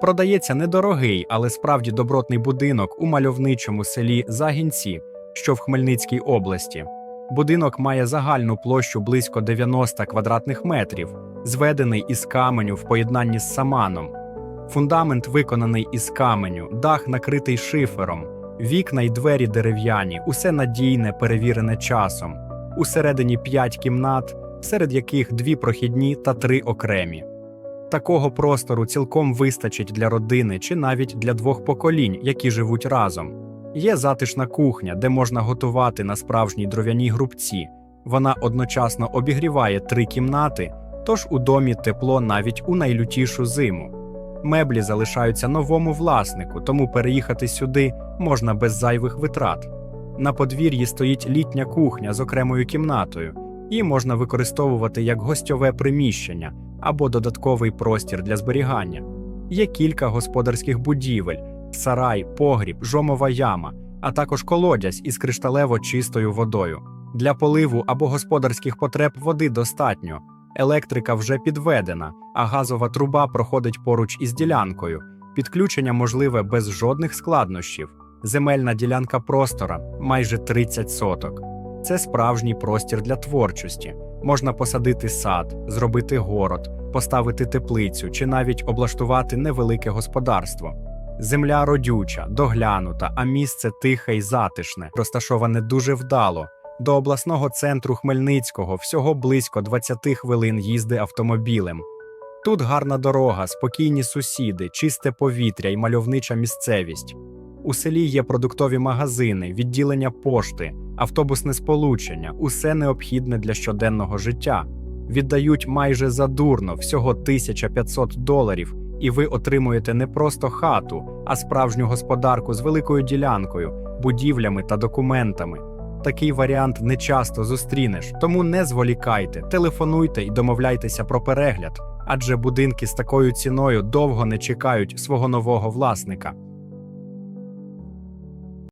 Продається недорогий, але справді добротний будинок у мальовничому селі Загінці, що в Хмельницькій області. Будинок має загальну площу близько 90 квадратних метрів, зведений із каменю в поєднанні з саманом. Фундамент виконаний із каменю, дах накритий шифером, вікна й двері дерев'яні, усе надійне, перевірене часом. Усередині п'ять кімнат, серед яких дві прохідні та три окремі. Такого простору цілком вистачить для родини чи навіть для двох поколінь, які живуть разом. Є затишна кухня, де можна готувати на справжній дров'яній грубці. Вона одночасно обігріває три кімнати, тож у домі тепло навіть у найлютішу зиму. Меблі залишаються новому власнику, тому переїхати сюди можна без зайвих витрат. На подвір'ї стоїть літня кухня з окремою кімнатою, і можна використовувати як гостьове приміщення або додатковий простір для зберігання. Є кілька господарських будівель: сарай, погріб, жомова яма, а також колодязь із кришталево чистою водою. Для поливу або господарських потреб води достатньо. Електрика вже підведена, а газова труба проходить поруч із ділянкою. Підключення можливе без жодних складнощів. Земельна ділянка простора майже 30 соток. Це справжній простір для творчості. Можна посадити сад, зробити город, поставити теплицю чи навіть облаштувати невелике господарство. Земля родюча, доглянута, а місце тихе й затишне, розташоване дуже вдало. До обласного центру Хмельницького всього близько 20 хвилин їзди автомобілем. Тут гарна дорога, спокійні сусіди, чисте повітря й мальовнича місцевість. У селі є продуктові магазини, відділення пошти, автобусне сполучення, усе необхідне для щоденного життя. Віддають майже задурно, всього 1500 доларів, і ви отримуєте не просто хату, а справжню господарку з великою ділянкою, будівлями та документами. Такий варіант не часто зустрінеш, тому не зволікайте, телефонуйте і домовляйтеся про перегляд, адже будинки з такою ціною довго не чекають свого нового власника.